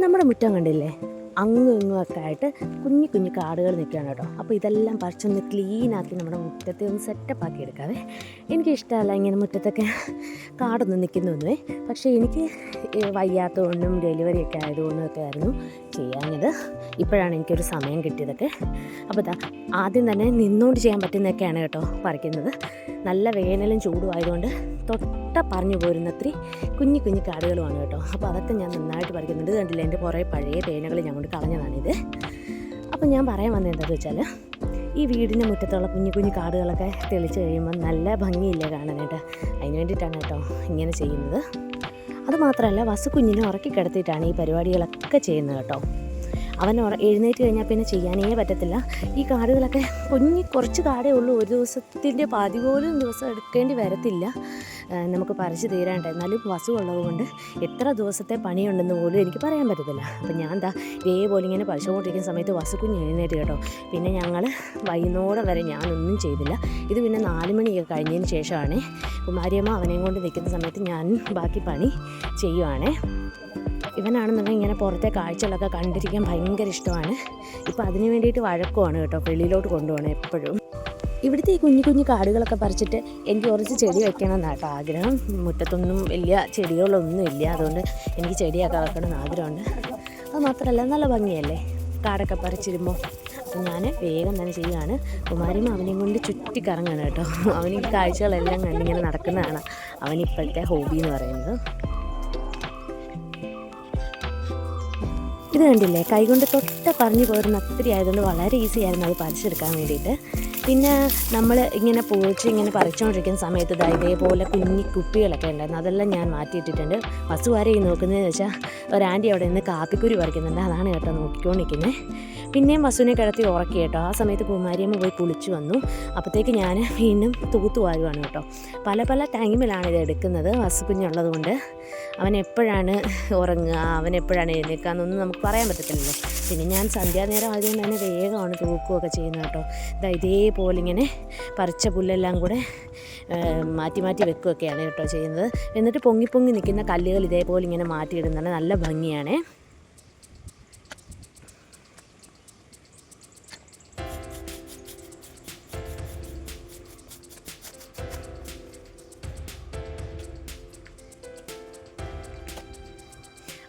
നമ്മുടെ മുറ്റം കണ്ടില്ലേ? അങ്ങും ഇങ്ങും ഒക്കെ ആയിട്ട് കുഞ്ഞു കുഞ്ഞു കാടുകൾ നിൽക്കുകയാണ് കേട്ടോ. അപ്പോൾ ഇതെല്ലാം പറിച്ചൊന്ന് ക്ലീനാക്കി നമ്മുടെ മുറ്റത്തെ ഒന്ന് സെറ്റപ്പ് ആക്കി എടുക്കാവേ. എനിക്കിഷ്ടമല്ല ഇങ്ങനെ മുറ്റത്തൊക്കെ. കാടൊന്നും നിൽക്കുന്നൊന്നുമേ പക്ഷേ എനിക്ക് വയ്യാത്തതുകൊണ്ടും ഡെലിവറി ഒക്കെ ആയതുകൊണ്ടും ഒക്കെ ആയിരുന്നു ചെയ്യാഞ്ഞത്. ഇപ്പോഴാണ് എനിക്കൊരു സമയം കിട്ടിയതൊക്കെ. അപ്പോൾ ഇതാ ആദ്യം തന്നെ നിന്നുകൊണ്ട് ചെയ്യാൻ പറ്റുന്നതൊക്കെയാണ് കേട്ടോ പറിക്കുന്നത്. നല്ല വേനലും ചൂടും ആയതുകൊണ്ട് തൊട്ട പറഞ്ഞു പോരുന്ന ഒത്തിരി കുഞ്ഞു കുഞ്ഞു കാടുകളുമാണ് കേട്ടോ. അപ്പോൾ അതൊക്കെ ഞാൻ നന്നായിട്ട് പറിക്കുന്നുണ്ട്. കണ്ടില്ല എന്റെ കുറേ പഴയ പേനകൾ ഞാൻ കൊണ്ട് കളഞ്ഞതാണിത്. അപ്പോൾ ഞാൻ പറയാൻ വന്നത് എന്താണെന്ന് വെച്ചാൽ ഈ വീടിന്റെ മുറ്റത്തുള്ള കുഞ്ഞു കുഞ്ഞു കാടുകളൊക്കെ തെളിച്ച് കഴിയുമ്പോൾ നല്ല ഭംഗിയില്ലേ കാണാനായിട്ട് അതിന് വേണ്ടിയിട്ടാണ് കേട്ടോ ഇങ്ങനെ ചെയ്യുന്നത്. അതുമാത്രമല്ല വസു കുഞ്ഞിനെ ഉറക്കി കിടത്തിയിട്ടാണ് ഈ പരിപാടികളൊക്കെ ചെയ്യുന്നത് കേട്ടോ. അവൻ എഴുന്നേറ്റ് കഴിഞ്ഞാൽ പിന്നെ ചെയ്യാനേ പറ്റത്തില്ല. ഈ കാടുകളൊക്കെ കുഞ്ഞി കുറച്ച് കാടേ ഉള്ളൂ. ഒരു ദിവസത്തിന്റെ പാതി പോലും ദിവസം എടുക്കേണ്ടി വരത്തില്ല. നമുക്ക് പറിച്ചു തീരാണ്ട് എന്നാലും വസു ഉള്ളതുകൊണ്ട് എത്ര ദിവസത്തെ പണിയുണ്ടെന്ന് പോലും എനിക്ക് പറയാൻ പറ്റത്തില്ല. അപ്പം ഞാൻ എന്താ ഇതേപോലെ ഇങ്ങനെ പറിച്ചുകൊണ്ടിരിക്കുന്ന സമയത്ത് വസു കുഞ്ഞ് എഴുന്നേറ്റ് കേട്ടോ. പിന്നെ ഞങ്ങൾ വൈകുന്നേരം വരെ ഞാനൊന്നും ചെയ്തില്ല. ഇത് പിന്നെ നാല് മണിയൊക്കെ കഴിഞ്ഞതിന് ശേഷമാണ് കുമാരിയമ്മ അവനെയും കൊണ്ട് നിൽക്കുന്ന സമയത്ത് ഞാൻ ബാക്കി പണി ചെയ്യുവാണേ. ഇവനാണെന്നുണ്ടെങ്കിൽ ഇങ്ങനെ പുറത്തെ കാഴ്ചകളൊക്കെ കണ്ടിരിക്കാൻ ഭയങ്കര ഇഷ്ടമാണ്. ഇപ്പോൾ അതിന് വേണ്ടിയിട്ട് വഴക്കമാണ് കേട്ടോ. വെളിയിലോട്ട് കൊണ്ടുപോകണം എപ്പോഴും. ഇവിടുത്തെ ഈ കുഞ്ഞു കുഞ്ഞു കാടുകളൊക്കെ പറിച്ചിട്ട് എനിക്ക് കുറച്ച് ചെടി വെക്കണം എന്നാണ് കേട്ടോ ആഗ്രഹം. മുറ്റത്തൊന്നും വലിയ ചെടികളൊന്നും ഇല്ല. അതുകൊണ്ട് എനിക്ക് ചെടിയൊക്കെ വെക്കണം ആഗ്രഹമുണ്ട്. അത് മാത്രമല്ല നല്ല ഭംഗിയല്ലേ? കാടൊക്കെ പറിച്ചിരുമ്പോൾ അപ്പം ഞാൻ വേഗം തന്നെ ചെയ്യുകയാണ് കുമാരിയും അവനെയും കൊണ്ട് ചുറ്റി കറങ്ങാണ് കേട്ടോ. അവന് ഈ കാഴ്ചകളെല്ലാം കണ്ടിങ്ങനെ നടക്കുന്നതാണ് അവനിപ്പോഴത്തെ ഹോബി എന്ന് പറയുന്നത്. ഇത് കണ്ടില്ലേ? കൈകൊണ്ട് തൊട്ട പറഞ്ഞു പോരുന്ന ഒത്തിരി ആയതുകൊണ്ട് വളരെ ഈസി ആയിരുന്നു അത് പറിച്ചെടുക്കാൻ വേണ്ടിയിട്ട്. പിന്നെ നമ്മൾ ഇങ്ങനെ പോയിച്ച് ഇങ്ങനെ പറിച്ചുകൊണ്ടിരിക്കുന്ന സമയത്ത് ഇതാ ഇതേപോലെ കുഞ്ഞി കുപ്പികളൊക്കെ ഉണ്ടായിരുന്നു. അതെല്ലാം ഞാൻ മാറ്റിയിട്ടിട്ടുണ്ട്. വസു ആരെ ഈ നോക്കുന്നതെന്ന് വെച്ചാൽ ഒരു ആന്റി അവിടെ നിന്ന് കാപ്പിക്കുരി പറിക്കുന്നുണ്ട്. അതാണ് കേട്ടോ നോക്കിക്കൊണ്ടിരിക്കുന്നത് പിന്നെയും വസുവിനെ കിടത്തി ഉറക്കി കേട്ടോ. ആ സമയത്ത് കുമാരിയമ്മ പോയി കുളിച്ചു വന്നു. അപ്പോഴത്തേക്ക് ഞാൻ വീണ്ടും തൂത്തു വാരുവാണ് കേട്ടോ. പല പല ടൈമിലാണ് ഇത് എടുക്കുന്നത് വസു കുഞ്ഞുള്ളത് കൊണ്ട് അവൻ എപ്പോഴാണ് ഉറങ്ങുക? അവൻ എപ്പോഴാണ് എഴുന്നേൽക്കുക? എന്നൊന്നും നമുക്ക് പറയാൻ പറ്റത്തില്ലല്ലോ. പിന്നെ ഞാൻ സന്ധ്യാനേരം ആദ്യം തന്നെ വേഗമാണ് തൂക്കുകയൊക്കെ ചെയ്യുന്നത് കേട്ടോ. ഇതാ ഇതേപോലെ ഇങ്ങനെ പറിച്ച പുല്ലെല്ലാം കൂടെ മാറ്റി മാറ്റി വെക്കുകയൊക്കെയാണ് കേട്ടോ ചെയ്യുന്നത്. എന്നിട്ട് പൊങ്ങി പൊങ്ങി നിൽക്കുന്ന കല്ലുകൾ ഇതേപോലെ ഇങ്ങനെ മാറ്റിയിടുന്നത് നല്ല ഭംഗിയാണേ.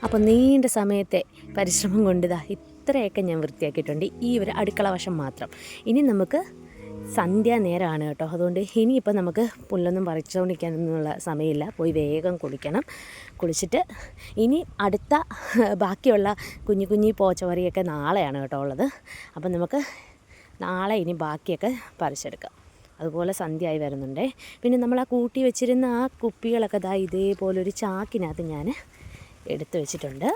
അപ്പോൾ നീണ്ട സമയത്തെ പരിശ്രമം കൊണ്ടിതാ ഇത്രയൊക്കെ ഞാൻ വൃത്തിയാക്കിയിട്ടുണ്ട്. ഈ ഒരു അടുക്കള വശം മാത്രം. ഇനി നമുക്ക് സന്ധ്യാ നേരമാണ് കേട്ടോ. അതുകൊണ്ട് ഇനിയിപ്പോൾ നമുക്ക് പുല്ലൊന്നും പറിച്ചുകൊണ്ടിരിക്കാനൊന്നുള്ള സമയമില്ല. പോയി വേഗം കുളിക്കണം. കുളിച്ചിട്ട് ഇനി അടുത്ത ബാക്കിയുള്ള കുഞ്ഞു കുഞ്ഞി പോച്ചവറിയൊക്കെ നാളെയാണ് കേട്ടോ ഉള്ളത്. അപ്പം നമുക്ക് നാളെ ഇനി ബാക്കിയൊക്കെ പറിച്ചെടുക്കാം. അതുപോലെ സന്ധ്യയായി വരുന്നുണ്ടേ. പിന്നെ നമ്മൾ ആ കൂട്ടി വെച്ചിരുന്ന ആ കുപ്പികളൊക്കെ ദാ ഇതേപോലൊരു ചാക്കിനകത്ത് ഞാൻ എടുത്തു വെച്ചിട്ടുണ്ട്.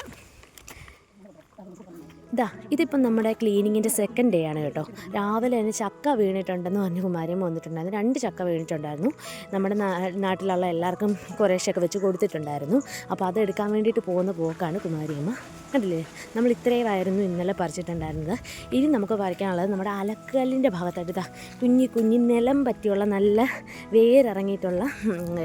ഇതാ ഇതിപ്പം നമ്മുടെ ക്ലീനിങ്ങിന്റെ സെക്കൻഡ് ഡേ ആണ് കേട്ടോ. രാവിലെ തന്നെ ചക്ക വീണിട്ടുണ്ടെന്ന് പറഞ്ഞ് കുമാരിയും വന്നിട്ടുണ്ടായിരുന്നു രണ്ട് ചക്ക വീണിട്ടുണ്ടായിരുന്നു. നമ്മുടെ നാട്ടിലുള്ള എല്ലാവർക്കും കുറേശ്ശൊക്കെ വെച്ച് കൊടുത്തിട്ടുണ്ടായിരുന്നു. അപ്പോൾ അതെടുക്കാൻ വേണ്ടിയിട്ട് പോകുന്ന പോക്കാണ് കുമാരിയമ്മ. കണ്ടില്ലേ? നമ്മൾ ഇത്രയുമായിരുന്നു ഇന്നലെ പറിച്ചിട്ടുണ്ടായിരുന്നത്. ഇനി നമുക്ക് പറിക്കാനുള്ളത് നമ്മുടെ അലക്കല്ലിന്റെ ഭാഗത്തായിട്ട് ഇതാ കുഞ്ഞി കുഞ്ഞി നിലം പറ്റിയുള്ള നല്ല വേരിറങ്ങിയിട്ടുള്ള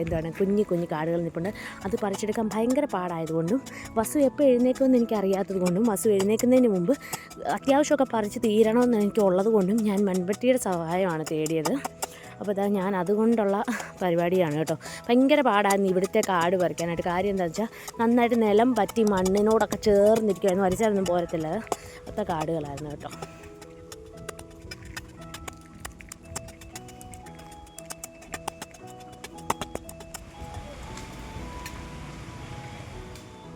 എന്താണ് കുഞ്ഞി കുഞ്ഞി കാടുകൾ നിൽപ്പുണ്ട്. അത് പറിച്ചെടുക്കാൻ ഭയങ്കര പാടായതുകൊണ്ടും വസു എപ്പോൾ എഴുന്നേക്കുമെന്ന് എനിക്ക് അറിയാത്തത് കൊണ്ടും വസു എഴുന്നേൽക്കുന്നതിന് മുമ്പ് അത്യാവശ്യമൊക്കെ പറിച്ച് തീരണമെന്ന് എനിക്ക് ഉള്ളത് കൊണ്ടും ഞാൻ മൺപെട്ടിയുടെ സഹായമാണ് തേടിയത്. അപ്പോൾ ഇതാ ഞാൻ അതുകൊണ്ടുള്ള പരിപാടിയാണ് കേട്ടോ. ഭയങ്കര പാടായിരുന്നു ഇവിടുത്തെ കാട് പറിക്കാനായിട്ട്. കാര്യം എന്താണെന്ന് വെച്ചാൽ നന്നായിട്ട് നിലം പറ്റി മണ്ണിനോടൊക്കെ ചേർന്നിരിക്കുമായിരുന്നു വരച്ചായിരുന്നു പോരത്തില്ല. അത്ര കാടുകളായിരുന്നു കേട്ടോ.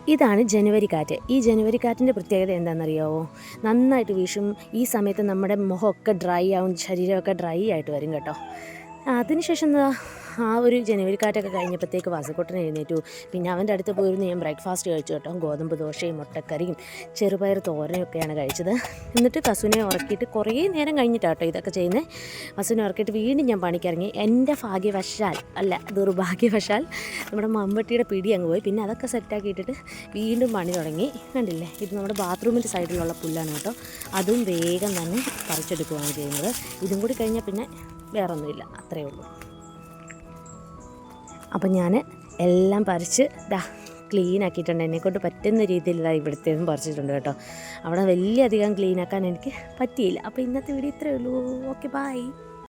ഇതാണ് ജനുവരി കാറ്റ്. ഈ ജനുവരി കാറ്റിന്റെ പ്രത്യേകത എന്താണെന്നറിയാവോ? നന്നായിട്ട് വീശും. ഈ സമയത്ത് നമ്മുടെ മുഖമൊക്കെ ഡ്രൈ ആവും ശരീരമൊക്കെ ഡ്രൈ ആയിട്ട് വരും കേട്ടോ. അതിനുശേഷം എന്താ? ആ ഒരു ജനുവരി കാറ്റൊക്കെ കഴിഞ്ഞപ്പോഴത്തേക്ക് വാസക്കൊട്ടൻ എഴുന്നേറ്റു. പിന്നെ അവന്റെ അടുത്ത് പോയിരുന്നു ഞാൻ ബ്രേക്ക്ഫാസ്റ്റ് കഴിച്ചു കേട്ടോ. ഗോതമ്പ് ദോശയും മുട്ടക്കറിയും ചെറുപയർ തോരനൊക്കെയാണ് കഴിച്ചത്. എന്നിട്ട് കസുവിനെ ഉറക്കിയിട്ട് കുറേ നേരം കഴിഞ്ഞിട്ടാണ് കേട്ടോ ഇതൊക്കെ ചെയ്യുന്നത് കസുവിനെ ഉറക്കിയിട്ട് വീണ്ടും ഞാൻ പണിക്കിറങ്ങി. എന്റെ ഭാഗ്യവശാൽ അല്ല ദുർഭാഗ്യവശാൽ നമ്മുടെ മമ്പട്ടിയുടെ പിടി അങ്ങ് പോയി. പിന്നെ അതൊക്കെ സെറ്റാക്കിയിട്ടിട്ട് വീണ്ടും പണി തുടങ്ങി. കണ്ടില്ലേ? ഇത് നമ്മുടെ ബാത്റൂമിന്റെ സൈഡിലുള്ള പുല്ലാണ് കേട്ടോ. അതും വേഗം തന്നെ പറിച്ചെടുക്കുകയാണ് ചെയ്യുന്നത്. ഇതും കൂടി കഴിഞ്ഞാൽ പിന്നെ വേറൊന്നുമില്ല. അത്രയേ ഉള്ളൂ. അപ്പം ഞാൻ എല്ലാം പറിച്ച് ദാ ക്ലീൻ ആക്കിയിട്ടുണ്ട്. എന്നെക്കൊണ്ട് പറ്റുന്ന രീതിയിൽ ഇതാ ഇവിടുത്തേതും പറിച്ചിട്ടുണ്ട് കേട്ടോ. അവിടെ വലിയ അധികം ക്ലീൻ ആക്കാൻ എനിക്ക് പറ്റിയില്ല. അപ്പോൾ ഇന്നത്തെ വീഡിയോ ഇത്രയേ ഉള്ളൂ. Okay bye